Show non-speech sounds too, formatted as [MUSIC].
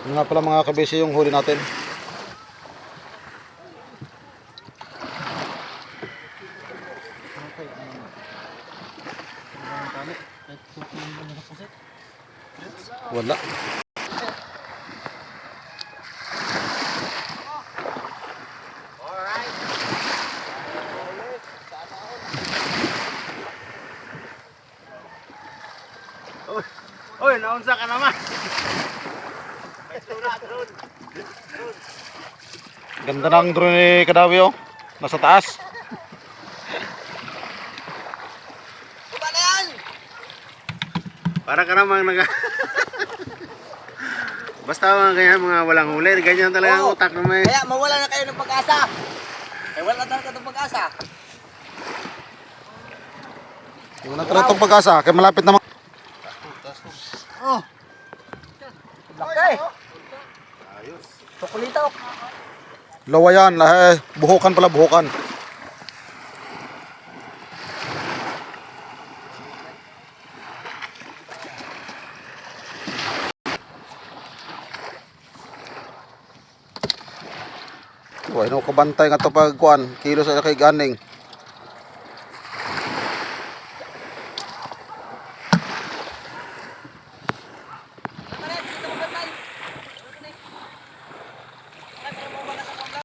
Yun nga pala mga kabisi yung huli natin. Wala. Oy, naunsa ka naman. Ganda ng drone ni Kadawi oh. Nasa taas. Para ka namang naga... [LAUGHS] Basta mga ganyan, mga walang huli, ganyan talaga ang utak na may... Kaya mawala na kayo ng pag-asa. Eh wala na ka ng pag-asa. Yung natira itong pag-asa, kaya malapit naman. Oh. Laki. Chocolate. Lawa yan, eh, buhukan pala, buhukan. Wala no kabantay nga to pag kuan, kilo sa kay ganing.